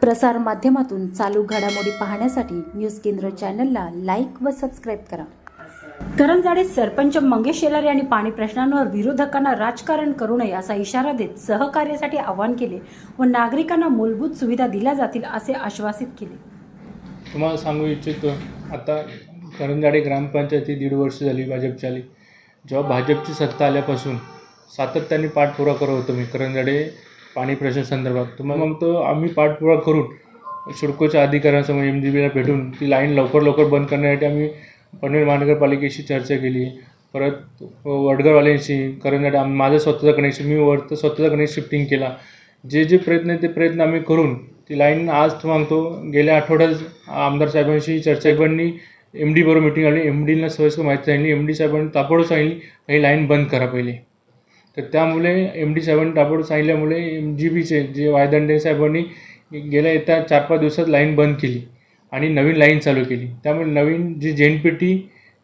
प्रसार माध्यमातून चालू घडामोडी पाहण्यासाठी न्यूज केंद्र चॅनलला लाईक व सबस्क्राईब करा. करंजाडे सरपंच मंगेश शेलार यांनी पाणी प्रश्नांवर विरोधकांना राजकारण करू नये असा इशारा देत सहकार्यासाठी आवाहन केले व नागरिकांना मूलभूत सुविधा दिल्या जातील असे आश्वासित केले. तुम्हाला सांगू इच्छितो आता करंजाडे ग्रामपंचायती दीड वर्ष झाली भाजपची आली. जेव्हा भाजपची सत्ता आल्यापासून सातत्याने पाठपुरा करत होतो मी. करंजाडे पाणी प्रश्न संदर्भात. तर मग तो आम्ही पाठपुरा करून सिडकोच्या अधिकाऱ्यांसमोर एम जी बीला भेटून ती लाईन लवकर लवकर बंद करण्यासाठी आम्ही पनवेल महानगरपालिकेशी चर्चा केली. परत वडगरवाल्यांशी करण्यासाठी आम्ही माझं स्वतःचं कनेक्शन मी वर स्वतःचा कनेक्शन शिफ्टिंग केला. जे जे प्रयत्न आहेत ते प्रयत्न आम्ही करून ती लाईन आज मागतो गेल्या आठवड्यात आमदार साहेबांशी चर्चा साहेबांनी एम डी बरोबर मिटिंग आली. एम डीला सविस्तर माहिती सांगली एम डी साहेबांनी ताबडतोब सांगली ही लाईन बंद करा पहिले. तर त्यामुळे एम डी साहेबांनी ताबडतोब सांगितल्यामुळे एम जी बीचे जे वायदंडे साहेबांनी गेल्या येत्या चार पाच दिवसात लाईन बंद केली आणि नवीन लाईन चालू केली. त्यामुळे नवीन जी जे एन पी टी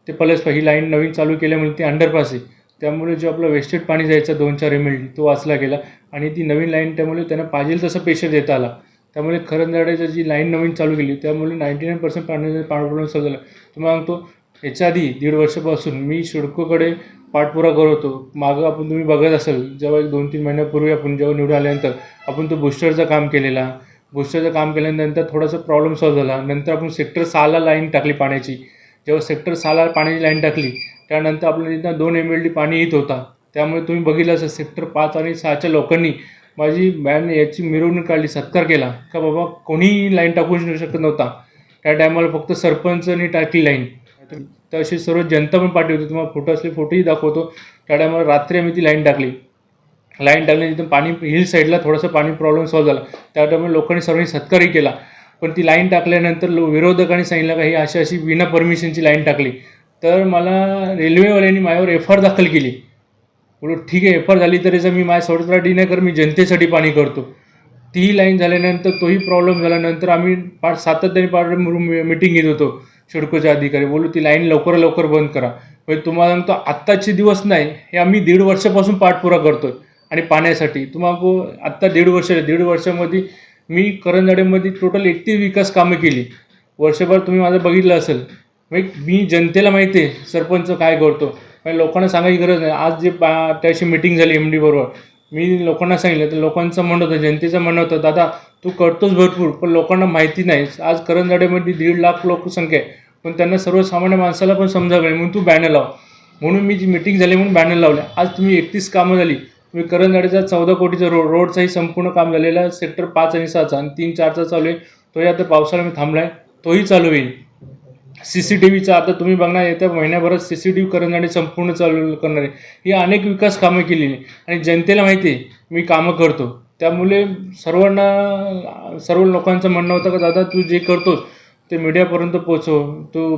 ते पलसपा ही लाईन नवीन चालू केल्यामुळे ती अंडरपास आहे. त्यामुळे जो आपला वेस्टेड पाणी जायचा दोन चार एम एल तो वाचला गेला आणि ती नवीन लाईन त्यामुळे त्यांना पाहिजे तसं पेशर देता आला. त्यामुळे खरंजाड्याची जी लाईन नवीन चालू केली त्यामुळे नाईंटी नाईन पर्सेंट पाणी पाणी प्रॉब्लेम सगळं तुम्हाला सांगतो याच्या आधी दीड वर्षापासून मी शिडकोकडे पाठपुरा करत होतो. मागं आपण तुम्ही बघत असाल जेव्हा एक दोन तीन महिन्यापूर्वी आपण जेव्हा निवडून आल्यानंतर आपण तो बुस्टरचं काम केलेला. बुस्टरचं काम केल्यानंतर थोडासा प्रॉब्लेम सॉल्व झाला. नंतर आपण सेक्टर सहाला लाईन टाकली पाण्याची. जेव्हा सेक्टर सहाला पाण्याची लाईन टाकली त्यानंतर आपल्याला तिथं दोन एम एल डी पाणी येत होता. त्यामुळे तुम्ही बघितलं असं सेक्टर पाच आणि सहाच्या लोकांनी माझी बॅन याची मिरवणूक काढली सत्कार केला. का बाबा कोणीही लाईन टाकू शकत नव्हता. त्या टायमाला फक्त सरपंचनी टाकली लाईन तर अशी सर्व जनता पण पाठी होती. तुम्हाला फोटो असले फोटोही दाखवतो. त्या टायमाला रात्री आम्ही ती लाईन टाकली. लाईन टाकली तिथून पाणी हिल साईडला थोडंसं पाणी प्रॉब्लेम सॉल्व झाला. त्या टायमाला लोकांनी सर्वांनी सत्कारही केला. पण ती लाईन टाकल्यानंतर लो विरोधकांनी सांगितलं का ही अशी अशी विना परमिशनची लाईन टाकली. तर मला रेल्वेवाल्यांनी माझ्यावर एफ आर दाखल केली. बोलू ठीक आहे एफ आर झाली तरी जर मी माझ्या स्वतःसाठी नाही कर मी जनतेसाठी पाणी करतो. तीही लाईन झाल्यानंतर तोही प्रॉब्लेम झाल्यानंतर आम्ही पाच सातत्याने पाठ मिटिंग घेत होतो. शिडकोचे अधिकारी बोलू ती लाईन लवकर लवकर बंद करा. म्हणजे तुम्हाला सांगतो आत्ताचे दिवस नाही हे आम्ही दीड वर्षापासून पाठपुरा करतो आणि पाण्यासाठी तुम्हाला आत्ता दीड वर्ष दीड वर्षामध्ये मी करंजाडेमध्ये टोटल एकतीस विकास कामं केली. वर्षभर तुम्ही माझं बघितलं असेल. म्हणजे मी जनतेला माहिती आहे सरपंच काय करतो. म्हणजे लोकांना सांगायची गरज नाही. आज जे पा त्याशी मिटिंग झाली एम डी बरोबर. मी लोकांना सांगितलं तर लोकांचं म्हणत होतं जनतेचं म्हणणं होतं दादा तू करतोस भरपूर पण लोकांना माहिती नाही. आज करंजाडेमध्ये दीड लाख लोकसंख्या आहे पण त्यांना सर्वसामान्य माणसाला पण समजा नाही म्हणून तू बॅनर लाव. म्हणून मी जी मिटिंग झाली म्हणून बॅनर लावल्या. आज तुम्ही एकतीस कामं झाली. तुम्ही करंजाडेचा चौदा कोटीचा रोड रोडचाही संपूर्ण काम झालेला आहे. सेक्टर पाच आणि सहाचा आणि तीन चारचा चालू आहे. तोही आता पावसाळ्यामध्ये मी थांबला आहे तोही चालू होईल. सी सी टी व्हीचा आता तुम्ही बघणार येत्या महिन्याभरात सी सी टी व्ही करणारे संपूर्ण चालू करणार आहे. ही अनेक विकास कामं केलेली आणि जनतेला माहिती आहे मी कामं करतो. त्यामुळे सर्वांना सर्व लोकांचं म्हणणं होतं का दादा तू जे करतोस ते मीडियापर्यंत पोचव. तू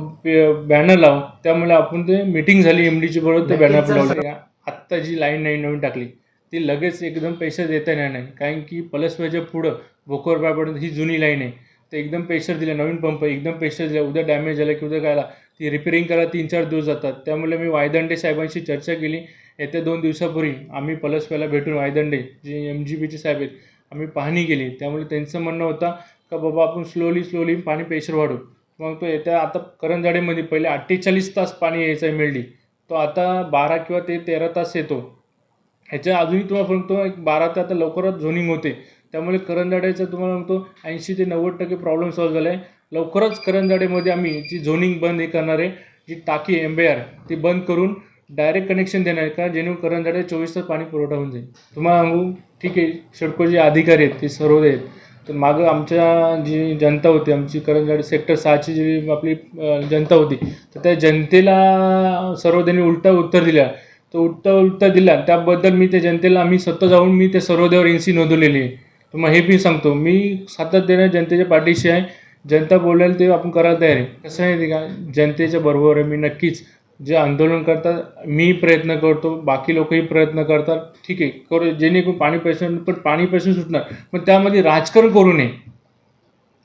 बॅनर लाव. त्यामुळे आपण ते मिटिंग झाली एम डीची बरोबर ते बॅनर लावले. आत्ता जी लाईन नाही नवीन टाकली ती लगेच एकदम पैसे देता येणार नाही. कारण की पलसव्याच्या पुढं भोकरबापर्यंत ही जुनी लाईन आहे. तर एकदम प्रेशर दिलं नवीन पंप एकदम प्रेशर दिलं उद्या डॅमेज झाला की उद्या कायला ती रिपेरिंग करायला तीन चार दिवस जातात. त्यामुळे मी वायदंडे साहेबांशी चर्चा केली. येत्या दोन दिवसापूर्वी आम्ही पलसव्याला भेटून वायदंडे जे एम जी बीचे साहेब आहेत आम्ही पाहणी केली. त्यामुळे त्यांचं म्हणणं होतं का बाबा आपण स्लोली स्लोली पाणी प्रेशर वाढू मग तो येत्या आता करंजाडेमध्ये पहिले अठ्ठेचाळीस तास पाणी यायचं आहे मिळली. तो आता बारा किंवा ते तेरा तास येतो. ह्याच्या अजूनही तुम्हाला फक्त एक बारा ते आता लवकरच झोनिंग होते. त्यामुळे करंजाड्याचं तुम्हाला म्हणतो ऐंशी ते नव्वद टक्के प्रॉब्लेम सॉल्व झाला आहे लवकरच करंजाडेमध्ये आम्ही जी झोनिंग बंद हे करणार आहे जी टाकी एम्बेआर आर ती बंद करून डायरेक्ट कनेक्शन देणार आहे का जेणेकरून करंजाडे चोवीस तास पाणी पुरवठा होऊन जाईल. तुम्हाला सांगू ठीक आहे शेडको जे अधिकारी आहेत ते सर्व आहेत तर मागं आमच्या जी जनता होती आमची करंजाडे सेक्टर सहाची जी आपली जनता होती तर त्या जनतेला सर्व त्यांनी उलटा उत्तर दिल्या. तो उलटा उलटा दिला त्याबद्दल मी त्या जनतेला आम्ही स्वतः जाऊन मी त्या सर्वोदयावर एन सी नोंदवलेली आहे. तर मग हे मी सांगतो मी सातत्याने जनतेच्या पाठीशी आहे. जनता बोलेल ते आपण करायला तयार आहे. कसं आहे का जनतेच्या बरोबर आहे मी नक्कीच जे आंदोलन करतात मी प्रयत्न करतो बाकी लोकही प्रयत्न करतात. ठीक आहे करू जेणेकरून पाणी प्रश्न पण पाणी प्रश्न सुटणार. पण त्यामध्ये राजकारण करू नये.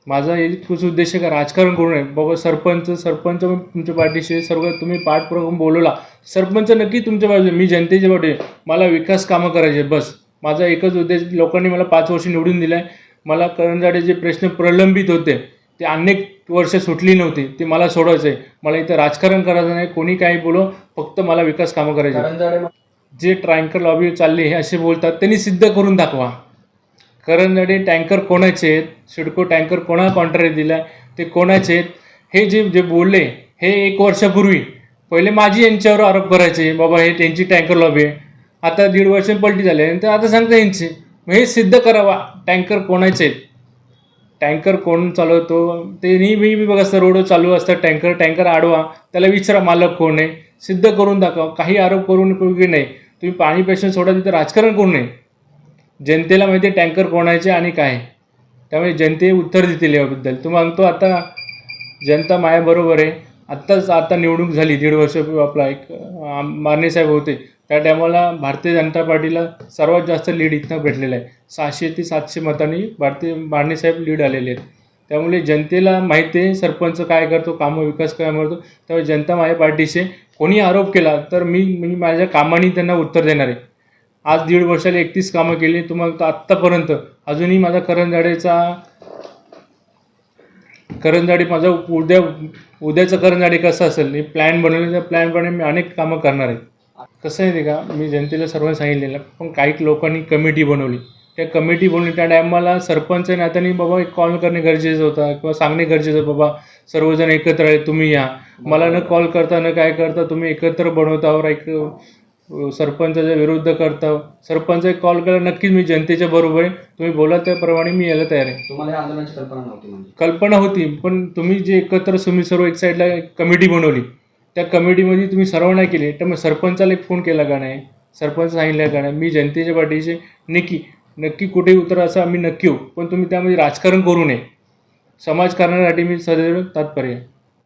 माझा एकच उद्देश आहे का राजकारण करू नये. बाबा सरपंच सरपंच पण तुमच्या पाठीशी आहे. सर्व तुम्ही पाठपुरावा बोलवला. सरपंच नक्की तुमच्या बाजूने मी जनतेच्या पाठी आहे. मला विकास कामं करायचे बस. माझा एकच उद्देश लोकांनी मला पाच वर्ष निवडून दिलं आहे मला करंजाडे जे प्रश्न प्रलंबित होते ते अनेक वर्ष सुटली नव्हती ते मला सोडायचं आहे मला इथं राजकारण करायचं नाही कोणी काही बोलो फक्त मला विकास कामं करायचे. जे टँकर लॉबी चालली हे असे बोलतात त्यांनी सिद्ध करून दाखवा. करंजाडे टँकर कोणाचे आहेत? सिडको टँकर कोणा कॉन्ट्रॅक्ट दिला ते कोणाचे आहेत? हे जे जे बोलले हे एक वर्षापूर्वी. पहिले माझी यांच्यावर आरोप करायचे बाबा हे त्यांची टँकर लॉबी आहे. आता दीड वर्ष पलटी झाले तर आता सांगता यांचे मग हे सिद्ध करावा. टँकर कोणाचे टँकर कोण चालवतो? ते नेहमी मी बघा असतं रोड चालू असतं टँकर टँकर आडवा. त्याला विचारा मालक कोण आहे? सिद्ध करून दाखवा. काही आरोप करून की नाही? तुम्ही पाणी पेशंट सोडा तिथं राजकारण करू नये जनतेला माहिती आहे टँकर कोणाचे आणि काय. त्यामुळे जनते उत्तर देतील याबद्दल. तू सांगतो आता जनता मायाबरोबर आहे. आत्ताच आता निवडणूक झाली दीड वर्ष आपला एक अं, साहेब होते. त्या टायमाला भारतीय जनता पार्टीला सर्वात जास्त लीड इथनं भेटलेलं आहे. सहाशे ते सातशे मतांनी भारतीय माने साहेब लीड आलेले आहेत. त्यामुळे जनतेला माहिती आहे सरपंच काय करतो कामं विकास काय करतो त्यामुळे जनता माझ्या पार्टीचे कोणी आरोप केला तर मी मी माझ्या कामाने त्यांना उत्तर देणार आहे. आज दीड वर्षाला एकतीस कामं केली तुम्हाला तर आत्तापर्यंत अजूनही माझा करंजाडेचा करंजाडी माझा उद्या उद्याचं करंजाडी कसं असेल मी प्लॅन बनवलं त्या प्लॅनप्रमाणे मी अनेक कामं करणार आहे. कसं आहे ते का मी जनतेला सर्वांना सांगितलेलं पण काही लोकांनी कमिटी बनवली. त्या कमिटी बनवली त्या टायमाला सरपंच नात्याने बाबा एक कॉल करणे गरजेचं होतं किंवा सांगणे गरजेचं होतं बाबा सर्वजण एकत्र आहे तुम्ही या. मला न कॉल करता न काय करता तुम्ही एकत्र बनवतावर एक सरपंचाच्या विरुद्ध करता. सरपंच एक कॉल केला नक्कीच मी जनतेच्या बरोबर आहे. तुम्ही बोला त्याप्रमाणे मी यायला तयार आहे. तुम्हाला आंदोलनाची कल्पना नव्हती म्हणजे? कल्पना होती पण तुम्ही जे एकत्र तुम्ही सर्व एक साईडला कमिटी बनवली. त्या कमिटीमध्ये तुम्ही सर्व नाही केले तर मग सरपंचाला एक फोन केला का नाही? सरपंच सांगितलं का नाही? मी जनतेच्या पाठीचे नक्की नक्की कुठे उतर असं आम्ही नक्की होऊ पण तुम्ही त्यामध्ये राजकारण करू नये. समाजकारणासाठी मी सदैव तात्पर्य आहे.